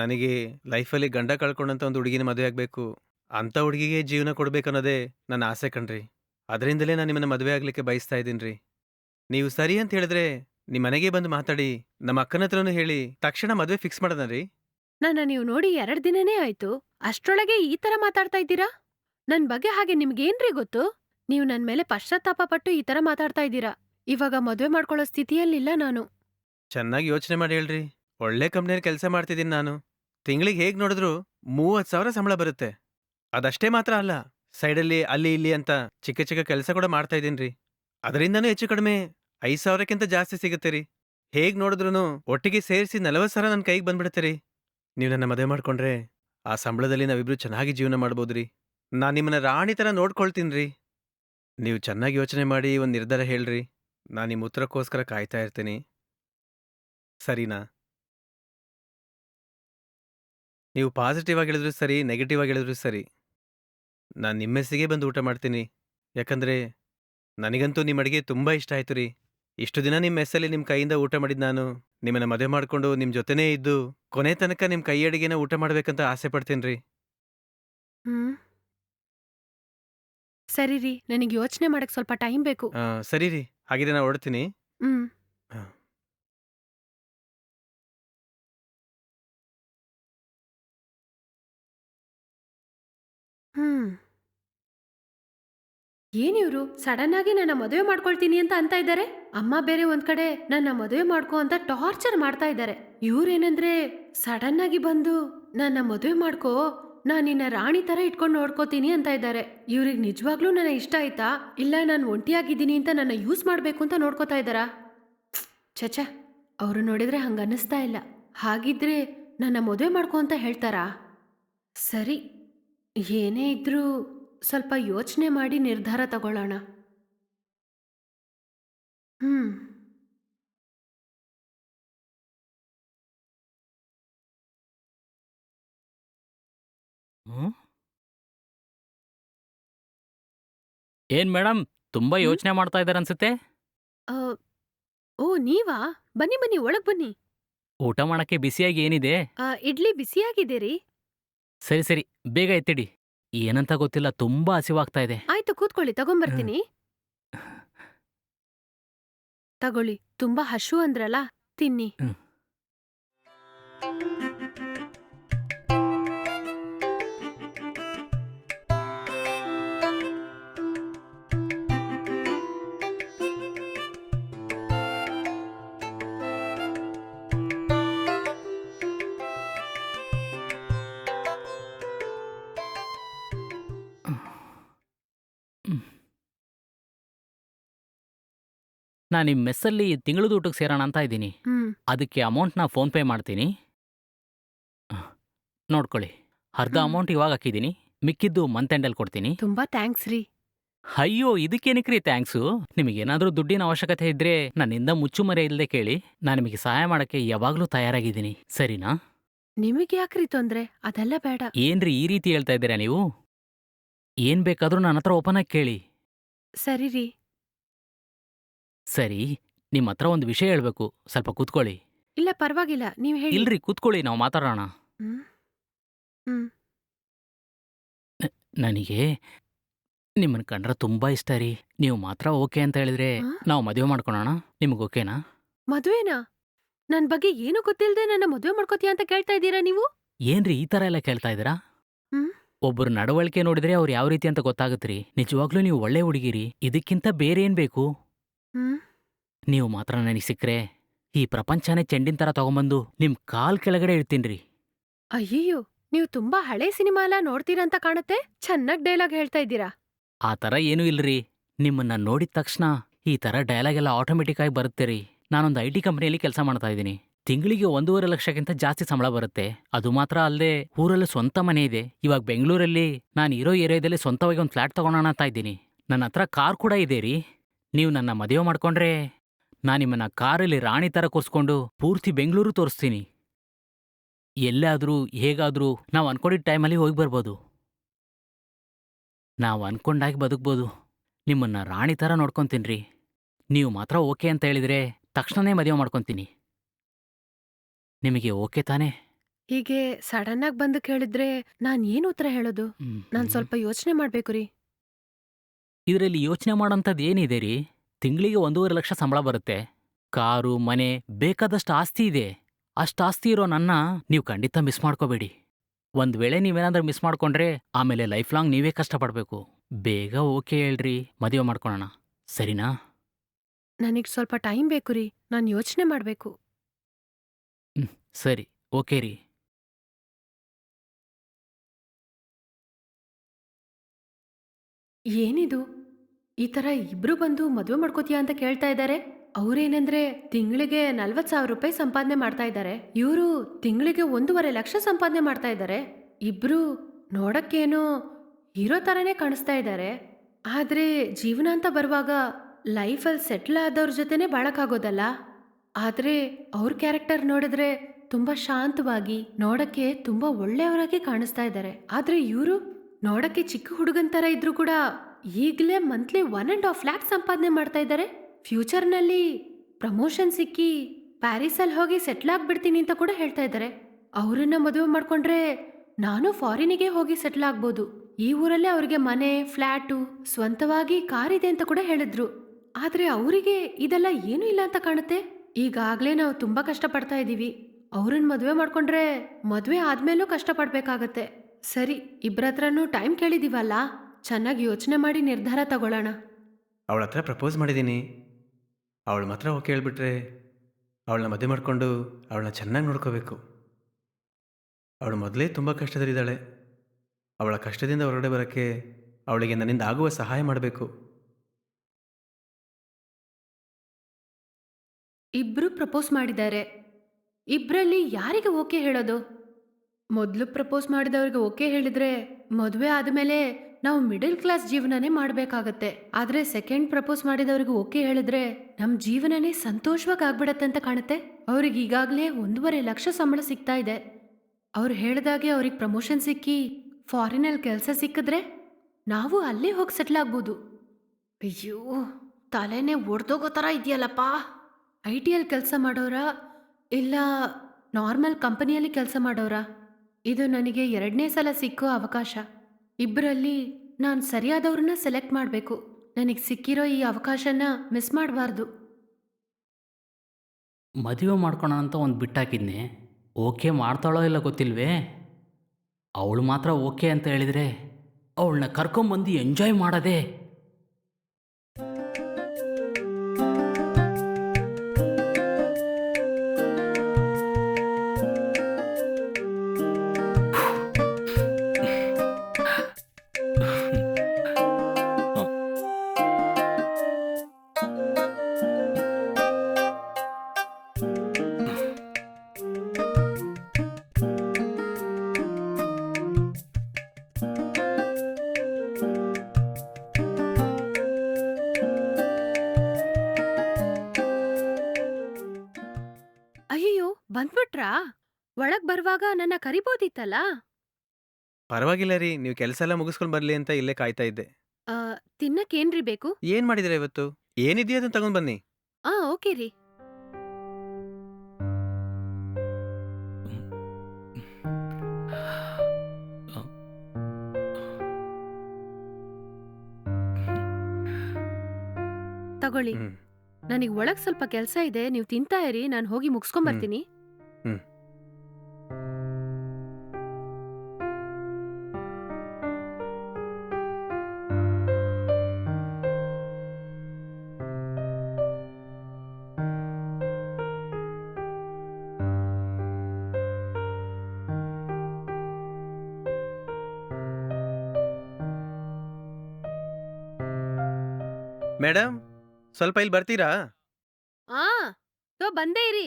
ನನಗೆ ಲೈಫಲ್ಲಿ ಗಂಡ ಕಳ್ಕೊಂಡಂಥ ಒಂದು ಹುಡುಗಿನ ಮದುವೆ ಆಗಬೇಕು ಅಂಥ ಹುಡುಗಿಗೆ ಜೀವನ ಕೊಡ್ಬೇಕನ್ನೋದೇ ನನ್ನ ಆಸೆ ಕಣ್ರಿ. ಅದರಿಂದಲೇ ನಾನು ನಿಮ್ಮನ್ನ ಮದುವೆ ಆಗಲಿಕ್ಕೆ ಬಯಸ್ತಾ ಇದ್ದೀನಿ ರೀ ನೀವು ಸರಿ ಅಂತ ಹೇಳಿದ್ರೆ ನಿಮ್ಮ ಮನೆಗೆ ಬಂದು ಮಾತಾಡಿ ನಮ್ಮ ಅಕ್ಕನ ಹತ್ರನೂ ಹೇಳಿ ತಕ್ಷಣ ಮದುವೆ ಫಿಕ್ಸ್ ಮಾಡೋಣ ರೀ ನನ್ನ ನೀವು ನೋಡಿ ಎರಡು ದಿನನೇ ಆಯ್ತು ಅಷ್ಟ್ರೊಳಗೆ ಈ ತರ ಮಾತಾಡ್ತಾ ಇದ್ದೀರಾ? ನನ್ ಬಗ್ಗೆ ಹಾಗೆ ನಿಮ್ಗೇನ್ರಿ ಗೊತ್ತು? ನೀವು ನನ್ ಮೇಲೆ ಪಶ್ಚಾತ್ತಾಪ ಪಟ್ಟು ಈ ತರ ಮಾತಾಡ್ತಾ ಇದ್ದೀರಾ? ಇವಾಗ ಮದ್ವೆ ಮಾಡ್ಕೊಳ್ಳೋ ಸ್ಥಿತಿಯಲ್ಲಿಲ್ಲ ನಾನು. ಚೆನ್ನಾಗಿ ಯೋಚನೆ ಮಾಡಿ ಹೇಳ್ರಿ. ಒಳ್ಳೆ ಕಂಪ್ನಿಯಲ್ಲಿ ಕೆಲಸ ಮಾಡ್ತಿದ್ದೀನಿ ನಾನು. ತಿಂಗಳಿಗೆ ಹೇಗ್ ನೋಡಿದ್ರು ಮೂವತ್ತು ಸಾವಿರ ಸಂಬಳ ಬರುತ್ತೆ. ಅದಷ್ಟೇ ಮಾತ್ರ ಅಲ್ಲ, ಸೈಡಲ್ಲಿ, ಅಲ್ಲಿ, ಇಲ್ಲಿ ಅಂತ ಚಿಕ್ಕ ಚಿಕ್ಕ ಕೆಲಸ ಕೂಡ ಮಾಡ್ತಾ ಇದ್ದೀನಿ ರೀ. ಅದರಿಂದನೂ ಹೆಚ್ಚು ಕಡಿಮೆ ಐದು ಸಾವಿರಕ್ಕಿಂತ ಜಾಸ್ತಿ ಸಿಗುತ್ತೆ ರೀ. ಹೇಗ್ ನೋಡಿದ್ರು ಒಟ್ಟಿಗೆ ಸೇರಿಸಿ ನಲವತ್ತು ಸಾವಿರ ನನ್ನ ಕೈಗೆ ಬಂದ್ಬಿಡುತ್ತೆ ರೀ. ನೀವು ನನ್ನ ಮದುವೆ ಮಾಡ್ಕೊಂಡ್ರೆ ಆ ಸಂಬಳದಲ್ಲಿ ನಾವಿಬ್ರು ಚೆನ್ನಾಗಿ ಜೀವನ ಮಾಡ್ಬೋದು ರೀ. ನಾನು ನಿಮ್ಮನ್ನ ರಾಣಿ ಥರ ನೋಡ್ಕೊಳ್ತೀನಿ ರೀ. ನೀವು ಚೆನ್ನಾಗಿ ಯೋಚನೆ ಮಾಡಿ ಒಂದು ನಿರ್ಧಾರ ಹೇಳ್ರಿ. ನಾನು ನಿಮ್ಮ ಉತ್ತರಕ್ಕೋಸ್ಕರ ಕಾಯ್ತಾ ಇರ್ತೀನಿ. ಸರಿನಾ? ನೀವು ಪಾಸಿಟಿವ್ ಆಗಿ ಹೇಳಿದ್ರು ಸರಿ ನೆಗೆಟಿವ್ ಆಗಿ ಹೇಳಿದ್ರು ಸರಿ ನಾನು ನಿಮ್ಮ ಮೆಸ್ಸಿಗೆ ಬಂದು ಊಟ ಮಾಡ್ತೀನಿ. ಯಾಕಂದರೆ ನನಗಂತೂ ನಿಮ್ಮ ಅಡುಗೆ ತುಂಬ ಇಷ್ಟ ಆಯ್ತು ರೀ. ಇಷ್ಟು ದಿನ ನಿಮ್ಮ ಮೆಸ್ಸಲ್ಲಿ ನಿಮ್ಮ ಕೈಯಿಂದ ಊಟ ಮಾಡಿದ್ದು ನಾನು ನಿಮ್ಮನ್ನ ಮದುವೆ ಮಾಡಿಕೊಂಡು ನಿಮ್ಮ ಜೊತೆನೇ ಇದ್ದು ಕೊನೆ ತನಕ ನಿಮ್ಮ ಕೈ ಅಡುಗೆನ ಊಟ ಮಾಡಬೇಕಂತ ಆಸೆ ಪಡ್ತೀನಿ ರೀ. ಹ್ಮ್. ಸರಿ ರೀ ನನಗೆ ಯೋಚನೆ ಮಾಡಕ್ ಸ್ವಲ್ಪ ಟೈಮ್ ಬೇಕು. ಆ, ಸರಿ ರೀ ಹಾಗಿದ್ರೆ ನಾನು ಹೊರಡ್ತೀನಿ. ಹ್ಮ್. ಹ್ಮ್. ಏನಿವ್ರು? ಸಡನ್ ಆಗಿ ನನ್ನ ಮದುವೆ ಮಾಡ್ಕೊಳ್ತೀನಿ ಅಂತ ಅಂತ ಇದ್ದಾರೆ? ಅಮ್ಮ ಬೇರೆ ಒಂದ್ ಕಡೆ ನನ್ನ ಮದುವೆ ಮಾಡ್ಕೋ ಅಂತ ಟಾರ್ಚರ್ ಮಾಡ್ತಾ ಇದ್ದಾರೆ. ಇವ್ರೇನಂದ್ರೆ ಸಡನ್ ಆಗಿ ಬಂದು ನನ್ನ ಮದುವೆ ಮಾಡ್ಕೋ, ನಾನು ನಿನ್ನ ರಾಣಿ ತರ ಇಟ್ಕೊಂಡು ನೋಡ್ಕೋತೀನಿ ಅಂತ ಇದ್ದಾರೆ. ಇವ್ರಿಗೆ ನಿಜವಾಗ್ಲೂ ನನ್ನ ಇಷ್ಟ ಆಯ್ತಾ? ಇಲ್ಲ ನಾನು ಒಂಟಿಯಾಗಿದ್ದೀನಿ ಅಂತ ನನ್ನ ಯೂಸ್ ಮಾಡ್ಬೇಕು ಅಂತ ನೋಡ್ಕೋತಾ ಇದ್ದಾರಾ? ಚಚ ಅವರು ನೋಡಿದ್ರೆ ಹಂಗೆ ಅನ್ನಿಸ್ತಾ ಇಲ್ಲ. ಹಾಗಿದ್ರೆ ನನ್ನ ಮದುವೆ ಮಾಡ್ಕೋ ಅಂತ ಹೇಳ್ತಾರಾ? ಸರಿ. ಏನೇ ಇದ್ರೂ ಸ್ವಲ್ಪ ಯೋಚನೆ ಮಾಡಿ ನಿರ್ಧಾರ ತಗೊಳ್ಳೋಣ. ಹ್ಮ್. ಹ್ಮ್? ಏನ್ ಮೇಡಮ್ ತುಂಬಾ ಹ್ಮ್? ಯೋಚನೆ ಮಾಡ್ತಾ ಇದ್ದಾರೆ ಅನ್ಸುತ್ತೆ? ಆ, ಓ ನೀವಾ? ಬನ್ನಿ ಬನ್ನಿ ಒಳಗ್ ಬನ್ನಿ. ಊಟ ಮಾಡಕ್ಕೆ ಬಿಸಿಯಾಗಿ ಏನಿದೆ? ಆ, ಇಡ್ಲಿ ಬಿಸಿಯಾಗಿದೆ ರೀ. ಸರಿ ಸರಿ ಬೇಗ ಎತ್ತಿಡಿ. ಏನಂತ ಗೊತ್ತಿಲ್ಲ ತುಂಬಾ ಹಸಿವಾಗ್ತಾ ಇದೆ. ಆಯ್ತು ಕೂತ್ಕೊಳ್ಳಿ ತಗೊಂಬರ್ತೀನಿ. ತಗೊಳ್ಳಿ ತುಂಬಾ ಹಶು ಅಂದ್ರಲ್ಲ ತಿನ್ನಿ. ನಾನು ನಿಮ್ಮ ಮೆಸ್ಸಲ್ಲಿ ತಿಂಗಳದ ಊಟಕ್ಕೆ ಸೇರೋಣ ಅಂತ ಇದ್ದೀನಿ. ಅದಕ್ಕೆ ಅದಕ್ಕೆ ಅಮೌಂಟ್ನ ಫೋನ್ ಪೇ ಮಾಡ್ತೀನಿ. ಅಹ್, ನೋಡ್ಕೊಳ್ಳಿ. ಅರ್ಧ ಹ್ಮ್. ಅಮೌಂಟ್ ಇವಾಗ ಹಾಕಿದ್ದೀನಿ. ಮಿಕ್ಕಿದ್ದು ಮಂತ್ ಎಂಡಲ್ಲಿ ಕೊಡ್ತೀನಿ. ತುಂಬಾ ಥ್ಯಾಂಕ್ಸ್ ರೀ. ಅಯ್ಯೋ ಇದಕ್ಕೇನಕ್ರಿ ಥ್ಯಾಂಕ್ಸು? ನಿಮಗೇನಾದರೂ ದುಡ್ಡಿನ ಅವಶ್ಯಕತೆ ಇದ್ರೆ ನನ್ನಿಂದ ಮುಚ್ಚುಮರೆ ಇಲ್ಲದೆ ಕೇಳಿ. ನಾನು ನಿಮಗೆ ಸಹಾಯ ಮಾಡಕ್ಕೆ ಯಾವಾಗಲೂ ತಯಾರಾಗಿದ್ದೀನಿ. ಸರಿನಾ? ನಿಮಗೆ ಯಾಕ್ರಿ ತೊಂದ್ರೆ? ಅದೆಲ್ಲ ಬೇಡ. ಏನ್ರಿ ಈ ರೀತಿ ಹೇಳ್ತಾ ಇದ್ದೀರಾ ನೀವು? ಏನ್ ಬೇಕಾದರೂ ನನ್ನ ಹತ್ರ ಓಪನ್ ಆಗಿ ಕೇಳಿ. ಸರಿ ರೀ. ಸರಿ ನಿಮ್ಮ ಹತ್ರ ಒಂದು ವಿಷಯ ಹೇಳ್ಬೇಕು. ಸ್ವಲ್ಪ ಕೂತ್ಕೊಳ್ಳಿ. ಇಲ್ಲ ಪರವಾಗಿಲ್ಲ. ನೀವ್ ಹೇಳಿ. ಇಲ್ರಿ ಕೂತ್ಕೊಳ್ಳಿ ನಾವು ಮಾತಾಡೋಣ. ಹ್ಮ್? ಹ್ಮ್. ನನಗೆ ನಿಮ್ಮನ್ನ ಕಂಡ್ರೆ ತುಂಬಾ ಇಷ್ಟ ರೀ. ನೀವು ಮಾತ್ರ ಓಕೆ ಅಂತ ಹೇಳಿದ್ರೆ ಆ? ನಾವು ಮದುವೆ ಮಾಡ್ಕೊಳೋಣ. ನಿಮ್ಗೆ ಓಕೆನಾ? ಮದುವೆನಾ? ನನ್ ಬಗ್ಗೆ ಏನು ಗೊತ್ತಿಲ್ಲದೆ ನನ್ನ ಮದುವೆ ಮಾಡ್ಕೋತೀಯ ಅಂತ ಕೇಳ್ತಾ ಇದ್ದೀರಾ ನೀವು? ಏನ್ರಿ ಈ ತರ ಎಲ್ಲ ಕೇಳ್ತಾ ಇದ್ದೀರಾ? ಹ್ಮ್? ಒಬ್ಬರು ನಡವಳಿಕೆ ನೋಡಿದ್ರೆ ಅವ್ರು ಯಾವ ರೀತಿ ಅಂತ ರೀ ನಿಜವಾಗ್ಲೂ ನೀವು ಒಳ್ಳೆ ಹುಡುಗಿರಿ. ಇದಕ್ಕಿಂತ ಬೇರೆ ಏನ್ ಬೇಕು? ನೀವು ಮಾತ್ರ ನನಗೆ ಸಿಕ್ಕ್ರೆ ಈ ಪ್ರಪಂಚನೇ ಚೆಂಡಿನ ತರ ತಗೊಂಬಂದು ನಿಮ್ ಕಾಲ್ ಕೆಳಗಡೆ ಇಡ್ತೀನ್ರಿ. ಅಯ್ಯಯ್ಯೋ ನೀವು ತುಂಬಾ ಹಳೆ ಸಿನಿಮಾ ಎಲ್ಲ ನೋಡ್ತೀರಾ ಅಂತ ಕಾಣುತ್ತೆ? ಚೆನ್ನಾಗ್ ಡೈಲಾಗ್ ಹೇಳ್ತಾ ಇದ್ದೀರಾ? ಆ ಥರ ಏನೂ ಇಲ್ರಿ. ನಿಮ್ಮನ್ನ ನೋಡಿದ ತಕ್ಷಣ ಈ ಥರ ಡೈಲಾಗ್ ಎಲ್ಲ ಆಟೋಮೆಟಿಕ್ ಆಗಿ ಬರುತ್ತೆ ರೀ ನಾನೊಂದು ಐ ಟಿ ಕಂಪ್ನಿಯಲ್ಲಿ ಕೆಲಸ ಮಾಡ್ತಾ ಇದ್ದೀನಿ. ತಿಂಗಳಿಗೆ ಒಂದೂವರೆ ಲಕ್ಷಕ್ಕಿಂತ ಜಾಸ್ತಿ ಸಂಬಳ ಬರುತ್ತೆ. ಅದು ಮಾತ್ರ ಅಲ್ಲದೆ ಊರಲ್ಲಿ ಸ್ವಂತ ಮನೆ ಇದೆ. ಇವಾಗ ಬೆಂಗಳೂರಲ್ಲಿ ನಾನು ಇರೋ ಏರಿಯಾದಲ್ಲಿ ಸ್ವಂತವಾಗಿ ಒಂದು ಫ್ಲಾಟ್ ತಗೊಳ್ಳೋಣ ಅಂತ ಇದ್ದೀನಿ. ನನ್ನ ಹತ್ರ ಕಾರ್ ಕೂಡ ಇದೆ ರೀ. ನೀವು ನನ್ನ ಮದುವೆ ಮಾಡ್ಕೊಂಡ್ರೆ ನಾನು ನಿಮ್ಮನ್ನ ಕಾರಲ್ಲಿ ರಾಣಿ ಥರ ಕೂರಿಸ್ಕೊಂಡು ಪೂರ್ತಿ ಬೆಂಗಳೂರು ತೋರಿಸ್ತೀನಿ. ಎಲ್ಲಾದರೂ ಹೇಗಾದರೂ ನಾವು ಅನ್ಕೊಂಡಿದ್ದ ಟೈಮಲ್ಲಿ ಹೋಗಿ ಬರ್ಬೋದು. ನಾವು ಅನ್ಕೊಂಡಾಗಿ ಬದುಕ್ಬೋದು. ನಿಮ್ಮನ್ನ ರಾಣಿ ಥರ ನೋಡ್ಕೊತೀನ್ರಿ. ನೀವು ಮಾತ್ರ ಓಕೆ ಅಂತ ಹೇಳಿದ್ರೆ ತಕ್ಷಣನೇ ಮದುವೆ ಮಾಡ್ಕೊತೀನಿ. ನಿಮಗೆ ಓಕೆ ತಾನೇ? ಹೀಗೆ ಸಡನ್ ಆಗಿ ಬಂದು ಕೇಳಿದ್ರೆ ನಾನು ಏನು ಉತ್ತರ ಹೇಳೋದು? ನಾನ್ ಸ್ವಲ್ಪ ಯೋಚನೆ ಮಾಡಬೇಕು ರೀ. ಇದರಲ್ಲಿ ಯೋಚನೆ ಮಾಡೋಂಥದ್ದು ಏನಿದೆ ರೀ? ತಿಂಗಳಿಗೆ ಒಂದೂವರೆ ಲಕ್ಷ ಸಂಬಳ ಬರುತ್ತೆ. ಕಾರು ಮನೆ ಬೇಕಾದಷ್ಟು ಆಸ್ತಿ ಇದೆ. ಅಷ್ಟು ಆಸ್ತಿ ಇರೋ ನನ್ನ ನೀವು ಖಂಡಿತ ಮಿಸ್ ಮಾಡ್ಕೋಬೇಡಿ. ಒಂದು ವೇಳೆ ನೀವೇನಾದ್ರೂ ಮಿಸ್ ಮಾಡ್ಕೊಂಡ್ರೆ ಆಮೇಲೆ ಲೈಫ್ ಲಾಂಗ್ ನೀವೇ ಕಷ್ಟಪಡ್ಬೇಕು. ಬೇಗ ಓಕೆ ಹೇಳ್ರಿ. ಮದುವೆ ಮಾಡ್ಕೊಳೋಣ. ಸರಿನಾ? ನನಗೆ ಸ್ವಲ್ಪ ಟೈಮ್ ಬೇಕು ರೀ. ನಾನು ಯೋಚನೆ ಮಾಡಬೇಕು. ಸರಿ. ಓಕೆ ರೀ. ಏನಿದು? ಈ ತರ ಇಬ್ರು ಬಂದು ಮದುವೆ ಮಾಡ್ಕೋತೀಯಾ ಅಂತ ಕೇಳ್ತಾ ಇದ್ದಾರೆ ಅವ್ರೇನಂದ್ರೆ ತಿಂಗಳಿಗೆ ನಲ್ವತ್ ಸಾವಿರ ರೂಪಾಯಿ ಸಂಪಾದನೆ ಮಾಡ್ತಾ ಇದ್ದಾರೆ ಇವರು ತಿಂಗಳಿಗೆ ಒಂದೂವರೆ ಲಕ್ಷ ಸಂಪಾದನೆ ಮಾಡ್ತಾ ಇದ್ದಾರೆ ಇಬ್ರು ನೋಡಕ್ಕೇನೋ ಹೀರೋ ಥರನೇ ಕಾಣಿಸ್ತಾ ಇದ್ದಾರೆ ಆದ್ರೆ ಜೀವನ ಅಂತ ಬರುವಾಗ ಲೈಫಲ್ಲಿ ಸೆಟ್ಲ್ ಆದವ್ರ ಜೊತೆನೆ ಬಾಳಕ್ಕಾಗೋದಲ್ಲ? ಆದ್ರೆ ಅವ್ರ ಕ್ಯಾರೆಕ್ಟರ್ ನೋಡಿದ್ರೆ ತುಂಬಾ ಶಾಂತವಾಗಿ, ನೋಡಕ್ಕೆ ತುಂಬಾ ಒಳ್ಳೆಯವರಾಗಿ ಕಾಣಿಸ್ತಾ ಇದ್ದಾರೆ ಆದ್ರೆ ಇವರು ನೋಡಕ್ಕೆ ಚಿಕ್ಕ ಹುಡುಗನ್ ಥರ ಇದ್ರೂ ಕೂಡ ಈಗಲೇ monthly one and half lakh ಸಂಪಾದನೆ ಮಾಡ್ತಾ ಇದ್ದಾರೆ. ಫ್ಯೂಚರ್ನಲ್ಲಿ ಪ್ರಮೋಷನ್ ಸಿಕ್ಕಿ ಪ್ಯಾರಿಸಲ್ಲಿ ಹೋಗಿ ಸೆಟ್ಲ್ ಆಗ್ಬಿಡ್ತೀನಿ ಅಂತ ಕೂಡ ಹೇಳ್ತಾ ಇದ್ದಾರೆ. ಅವರನ್ನ ಮದುವೆ ಮಾಡ್ಕೊಂಡ್ರೆ ನಾನು ಫಾರಿನಿಗೆ ಹೋಗಿ ಸೆಟ್ಲ್ ಆಗ್ಬೋದು. ಈ ಊರಲ್ಲೇ ಅವರಿಗೆ ಮನೆ ಫ್ಲ್ಯಾಟು ಸ್ವಂತವಾಗಿ ಕಾರ್ ಇದೆ ಅಂತ ಕೂಡ ಹೇಳಿದ್ರು. ಆದ್ರೆ ಅವರಿಗೆ ಇದೆಲ್ಲ ಏನೂ ಇಲ್ಲ ಅಂತ ಕಾಣುತ್ತೆ. ಈಗಾಗ್ಲೇ ನಾವು ತುಂಬಾ ಕಷ್ಟಪಡ್ತಾ ಇದ್ದೀವಿ. ಅವ್ರನ್ನ ಮದುವೆ ಮಾಡ್ಕೊಂಡ್ರೆ ಮದುವೆ ಆದ್ಮೇಲೂ ಕಷ್ಟಪಡ್ಬೇಕಾಗತ್ತೆ. ಸರಿ, ಇಬ್ರ ಹತ್ರನೂ ಟೈಮ್ ಕೇಳಿದೀವಲ್ಲ? ಚೆನ್ನಾಗಿ ಯೋಚನೆ ಮಾಡಿ ನಿರ್ಧಾರ ತಗೊಳ್ಳೋಣ. ಅವಳ ಹತ್ರ ಪ್ರಪೋಸ್ ಮಾಡಿದ್ದೀನಿ. ಅವಳು ಮಾತ್ರ ಓಕೆ ಹೇಳ್ಬಿಟ್ರೆ ಅವಳನ್ನ ಮದುವೆ ಮಾಡಿಕೊಂಡು ಅವಳನ್ನ ಚೆನ್ನಾಗಿ ನೋಡ್ಕೋಬೇಕು. ಅವಳು ಮೊದಲೇ ತುಂಬ ಕಷ್ಟದಲ್ಲಿದ್ದಾಳೆ. ಅವಳ ಕಷ್ಟದಿಂದ ಹೊರಗಡೆ ಬರೋಕ್ಕೆ ಅವಳಿಗೆ ನನ್ನಿಂದ ಆಗುವ ಸಹಾಯ ಮಾಡಬೇಕು. ಇಬ್ಬರು ಪ್ರಪೋಸ್ ಮಾಡಿದ್ದಾರೆ. ಇಬ್ರಲ್ಲಿ ಯಾರಿಗೆ ಓಕೆ ಹೇಳೋದು? ಮೊದಲು ಪ್ರಪೋಸ್ ಮಾಡಿದವ್ರಿಗೆ ಓಕೆ ಹೇಳಿದ್ರೆ ಮದುವೆ ಆದಮೇಲೆ ನಾವು ಮಿಡಲ್ ಕ್ಲಾಸ್ ಜೀವನನೇ ಮಾಡಬೇಕಾಗತ್ತೆ. ಆದ್ರೆ ಸೆಕೆಂಡ್ ಪ್ರಪೋಸ್ ಮಾಡಿದವರಿಗೆ ಓಕೆ ಹೇಳಿದ್ರೆ ನಮ್ಮ ಜೀವನನೇ ಸಂತೋಷವಾಗಿ ಆಗ್ಬಿಡತ್ತೆ ಅಂತ ಕಾಣುತ್ತೆ. ಅವ್ರಿಗೆ ಈಗಾಗಲೇ ಒಂದೂವರೆ ಲಕ್ಷ ಸಂಬಳ ಸಿಗ್ತಾ ಇದೆ. ಅವ್ರು ಹೇಳ್ದಾಗೆ ಅವ್ರಿಗೆ ಪ್ರಮೋಷನ್ ಸಿಕ್ಕಿ ಫಾರಿನಲ್ಲಿ ಕೆಲಸ ಸಿಕ್ಕಿದ್ರೆ ನಾವು ಅಲ್ಲೇ ಹೋಗಿ ಸೆಟ್ಲ್ ಆಗ್ಬೋದು. ಅಯ್ಯೋ, ತಲೆನೇ ಒಡ್ದೋಗೋ ಥರ ಇದೆಯಲ್ಲಪ್ಪ. ಐ ಟಿಯಲ್ಲಿ ಕೆಲಸ ಮಾಡೋರಾ ಇಲ್ಲ ನಾರ್ಮಲ್ ಕಂಪನಿಯಲ್ಲಿ ಕೆಲಸ ಮಾಡೋರಾ? ಇದು ನನಗೆ ಎರಡನೇ ಸಲ ಸಿಕ್ಕೋ ಅವಕಾಶ. ಇಬ್ಬರಲ್ಲಿ ನಾನು ಸರಿಯಾದವ್ರನ್ನ ಸೆಲೆಕ್ಟ್ ಮಾಡಬೇಕು. ನನಗೆ ಸಿಕ್ಕಿರೋ ಈ ಅವಕಾಶನ ಮಿಸ್ ಮಾಡಬಾರ್ದು. ಮದುವೆ ಮಾಡ್ಕೊಳ ಅಂತ ಒಂದು ಬಿಟ್ಟಾಕಿದ್ನೆ. ಓಕೆ ಮಾಡ್ತಾಳೋ ಇಲ್ಲ ಗೊತ್ತಿಲ್ವೇ? ಅವಳು ಮಾತ್ರ ಓಕೆ ಅಂತ ಹೇಳಿದರೆ ಅವಳನ್ನ ಕರ್ಕೊಂಬಂದು ಎಂಜಾಯ್ ಮಾಡೋದೇ. ಬಂದ್ಬಿಟ್ರಾ ಒಳಗ್ ಬರುವಾಗ ನನ್ನ ಕರಿಬೋದಿತ್ತಲ್ಲ? ಪರವಾಗಿಲ್ಲ ರೀ ನೀವು ಕೆಲಸ ಎಲ್ಲ ಮುಗಿಸ್ಕೊಂಡು ಬರ್ಲಿ ಅಂತ ಇಲ್ಲೇ ಕಾಯ್ತಾ ಇದ್ದೆ. ಆ, ತಿನ್ನಕ್ಕೇನ್ರಿ ಬೇಕು? ಏನ್ ಮಾಡಿದಿರ ಇವತ್ತು? ಏನಿದೆಯೋ ಅದನ್ನ ತಗೊಂಡ್ ಬನ್ನಿ. ಆ ಓಕೆ ರೀ. ತಗೊಳ್ಳಿ. ಹ್ಮ್. ನನಗ್ ಒಳಗ್ ಸ್ವಲ್ಪ ಕೆಲ್ಸ ಇದೆ ನೀವು ತಿಂತಾ ಇರಿ ನಾನು ಹೋಗಿ ಮುಗಿಸ್ಕೊಂಡ್ ಬರ್ತೀನಿ. ಮೇಡಮ್ ಸ್ವಲ್ಪ ಇಲ್ಲಿ ಬರ್ತೀರಾ? ಆ ತೋ ಬಂದೇ ಇರಿ.